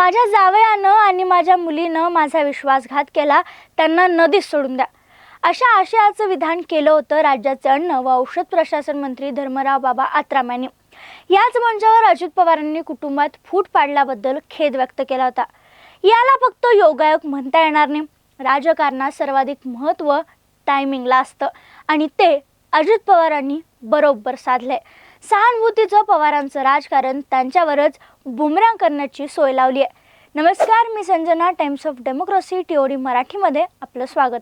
माझ्या जावयानं आणि माझ्या मुलीनं माझा विश्वासघात केला त्यांना नदीत सोडून द्या. अशा आशयाचं विधान केलं होतं राज्याचे अन्न व औषध प्रशासन मंत्री धर्मराव बाबा आत्राम यांनी याच मंचावर अजित पवारांनी कुटुंबात फूट पाडल्याबद्दल खेद व्यक्त केला होता. याला फक्त योगायोग म्हणता येणार नाही. राजकारणात सर्वाधिक महत्त्व टायमिंगला असतं आणि ते अजित पवारांनी बरोबर साधलंय. सहानुभूतीचं पवारांचं राजकारण त्यांच्यावरच बुमरांग करण्याची सोय लावली आहे नमस्कार मी Sanjana times of democracy TOD मराठीमध्ये आपलं स्वागत.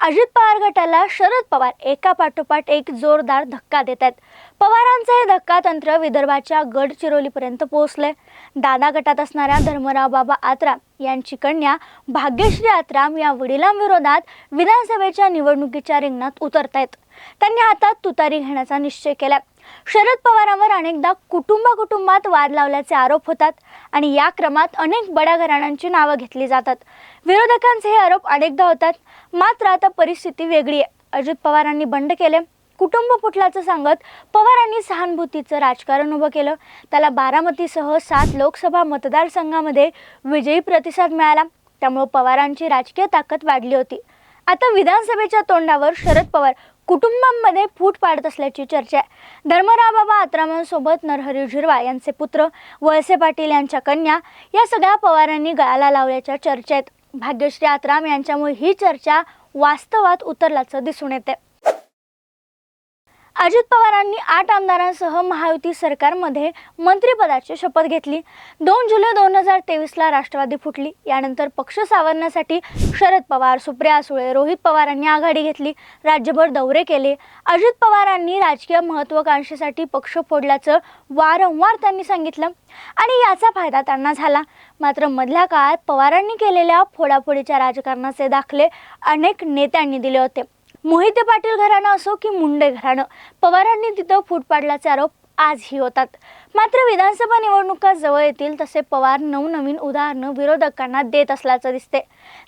अजित पवार गटाला शरद पवार एका पाठोपाठ एक जोरदार धक्का देत आहेत पवारांचं हे धक्का तंत्र विदर्भाच्या गडचिरोलीपर्यंत पोहोचले दादा गटात असणाऱ्या धर्मराव बाबा आत्राम यांची कन्या भाग्यश्री आत्राम या वडिलांविरोधात विधानसभेच्या निवडणुकीच्या रिंगणात उतरतायत. त्यांनी हातात तुतारी घेण्याचा निश्चय केला. शरद पवारांवर अनेकदा कुटुंबा कुटुंबात वाद लावल्याचे आरोप होतात आणि या क्रमात अनेक बड्या घराण्यांची नावं घेतली जातात. विरोधकांचे हे आरोप अनेकदा होतात. मात्र आता परिस्थिती वेगळी आहे. अजित पवारांनी बंड केले. कुटुंब फुटल्याचं सांगत पवारांनी सहानुभूतीचं राजकारण उभं केलं. त्याला बारामतीसह सात लोकसभा मतदारसंघामध्ये विजयी प्रतिसाद मिळाला. त्यामुळे पवारांची राजकीय ताकद वाढली होती. आता विधानसभेच्या तोंडावर शरद पवार कुटुंबांमध्ये फूट पाडत असल्याची चर्चा आहे. धर्मराव बाबा आत्रामांसोबत नरहरी झिरवा यांचे पुत्र वळसे पाटील यांच्या कन्या या सगळ्या पवारांनी गळाला लावल्याच्या चर्चेत. आहेत भाग्यश्री आत्राम यांच्यामुळे ही चर्चा वास्तवात उतरल्याचं दिसून येते अजित पवारांनी आठ आमदारांसह महायुती सरकारमध्ये मंत्रिपदाची शपथ घेतली. दोन जुलै दोन हजार तेवीसला राष्ट्रवादी फुटली. यानंतर पक्ष सावरण्यासाठी शरद पवार सुप्रिया सुळे रोहित पवारांनी आघाडी घेतली. राज्यभर दौरे केले. अजित पवारांनी राजकीय महत्वाकांक्षेसाठी पक्ष फोडल्याचं वारंवार त्यांनी सांगितलं आणि याचा फायदा त्यांना झाला. मात्र मधल्या काळात पवारांनी केलेल्या फोडाफोडीच्या राजकारणाचे दाखले अनेक नेत्यांनी दिले होते. मोहिते पाटील घराणं असो की मुंडे घराणं पवारांनी तिथं फूट पाडल्याचे आरोप आजही होतात. मात्र विधानसभा निवडणुका जवळ येतील तसे पवार नवनवीन उदाहरणं विरोधकांना देत असल्याचं दिसते.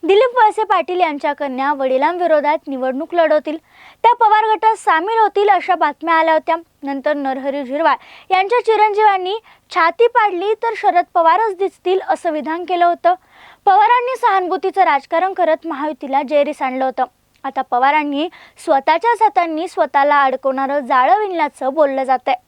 दिलीप वळसे पाटील यांच्या कन्या वडिलांविरोधात निवडणूक लढवतील. त्या पवार गटात सामील होतील अशा बातम्या आल्या होत्या. नंतर नरहरी झिरवाळ यांच्या चिरंजीवांनी छाती पाडली तर शरद पवारच दिसतील असं विधान केलं होतं. पवारांनी सहानुभूतीचं राजकारण करत महायुतीला जेरीस आणलं होतं. आता पवारांनी स्वतःच्याच हातांनी स्वतःला अडकवणारं जाळं विणल्याचं बोललं जात आहे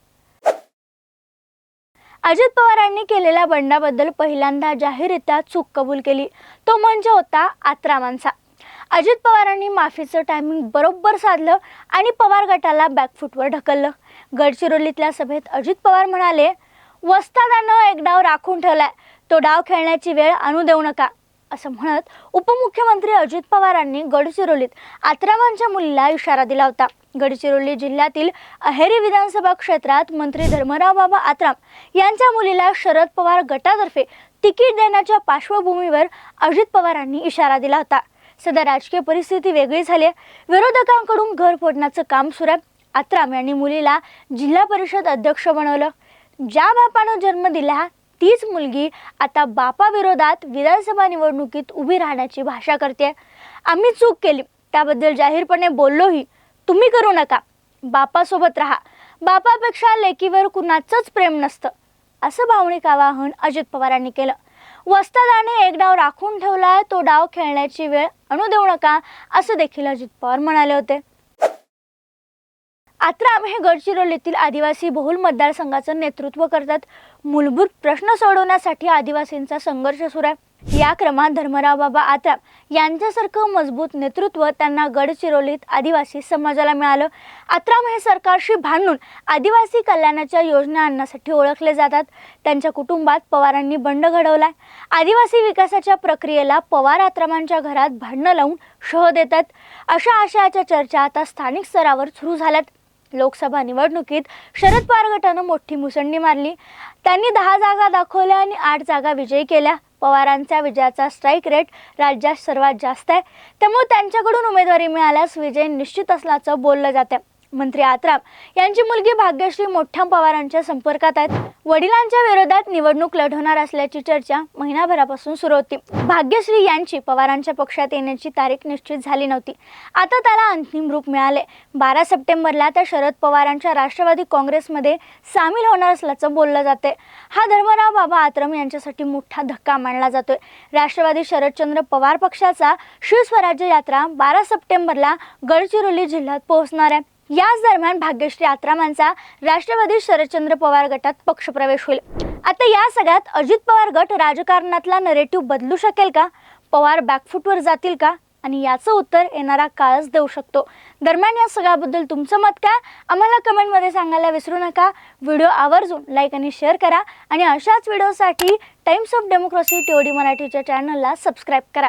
अजित पवारांनी केलेल्या बंडाबद्दल पहिल्यांदा जाहीररित्या चूक कबूल केली. तो म्हणजे होता आत्रामांचा. अजित पवारांनी माफीचं टायमिंग बरोबर साधलं आणि पवार गटाला बॅकफूटवर ढकललं. गडचिरोलीतल्या सभेत अजित पवार म्हणाले वस्तादानं एक डाव राखून ठेवलाय. तो डाव खेळण्याची वेळ आणू देऊ नका. असं म्हणत उपमुख्यमंत्री अजित पवारांनी गडचिरोलीत आत्रावांच्या मुलीला इशारा दिला होता. गडचिरोली जिल्ह्यातील अहेरी विधानसभा क्षेत्रात मंत्री धर्मराव बाबा आत्राम यांच्या मुलीला शरद पवार गटातर्फे तिकीट देण्याच्या पार्श्वभूमीवर अजित पवारांनी इशारा दिला होता. सध्या राजकीय परिस्थिती वेगळी झाली आहे विरोधकांकडून घर फोडण्याचं काम सुरू आहे. आत्राम यांनी मुलीला जिल्हा परिषद अध्यक्ष बनवलं. ज्या बापानं जन्म दिला तीच मुलगी आता बापाविरोधात विधानसभा निवडणुकीत उभी राहण्याची भाषा करते आम्ही चूक केली. त्याबद्दल जाहीरपणे बोललोही. तुम्ही करू नका. बापासोबत राहा. बापापेक्षा लेकीवर कुणाचंच प्रेम नसतं. असं भावनिक आवाहन अजित पवारांनी केलं. वस्तादाने एक डाव राखून ठेवलाय तो डाव खेळण्याची वेळ आणू देऊ नका असं देखील अजित पवार म्हणाले होते. आत्राम हे गडचिरोलीतील आदिवासी बहुल मतदारसंघाचं नेतृत्व करतात. मूलभूत प्रश्न सोडवण्यासाठी आदिवासींचा संघर्ष सुरू आहे. या क्रमात धर्मराव बाबा आत्राम यांच्यासारखं मजबूत नेतृत्व त्यांना गडचिरोलीत आदिवासी समाजाला मिळालं. आत्राम हे सरकारशी भांडून आदिवासी कल्याणाच्या योजना आणण्यासाठी ओळखले जातात. त्यांच्या कुटुंबात पवारांनी बंड घडवलाय. आदिवासी विकासाच्या प्रक्रियेला पवार आत्रामांच्या घरात भांडणं लावून शह देतात. अशा आशयाच्या चर्चा आता स्थानिक स्तरावर सुरू झाल्यात. लोकसभा निवडणुकीत शरद पवार गटानं मोठी मुसंडी मारली. त्यांनी दहा जागा दाखवल्या आणि आठ जागा विजयी केल्या. पवारांच्या विजयाचा स्ट्राईक रेट राज्यात सर्वात जास्त आहे. त्यामुळे त्यांच्याकडून उमेदवारी मिळाल्यास विजय निश्चित असल्याचं बोललं जातं मंत्री आत्राम यांची मुलगी भाग्यश्री मोठ्या पवारांच्या संपर्कात आहेत. वडिलांच्या विरोधात निवडणूक लढवणार असल्याची चर्चा महिनाभरापासून सुरू होती. भाग्यश्री यांची पवारांच्या पक्षात येण्याची तारीख निश्चित झाली नव्हती. आता त्याला अंतिम रूप मिळाले. बारा सप्टेंबरला त्या शरद पवारांच्या राष्ट्रवादी काँग्रेसमध्ये सामील होणार असल्याचं बोललं जाते हा धर्मराव बाबा आत्रम यांच्यासाठी मोठा धक्का मानला जातोय. राष्ट्रवादी शरदचंद्र पवार पक्षाचा शिवस्वराज्य यात्रा बारा सप्टेंबरला गडचिरोली जिल्ह्यात पोहोचणार आहे. याच दरम्यान भाग्यश्री आत्रामांचा राष्ट्रवादी शरदचंद्र पवार गटात पक्षप्रवेश होईल. आता या सगळ्यात अजित पवार गट राजकारणातला नरेटिव्ह बदलू शकेल का? पवार बॅकफूटवर जातील का? आणि याचं उत्तर येणारा काळच देऊ शकतो. दरम्यान या सगळ्याबद्दल तुमचं मत काय? आम्हाला कमेंटमध्ये सांगायला विसरू नका. व्हिडिओ आवर्जून लाईक आणि शेअर करा. आणि अशाच व्हिडिओसाठी टाइम्स ऑफ डेमोक्रेसी टीओडी मराठीच्या चॅनलला सबस्क्राईब करा.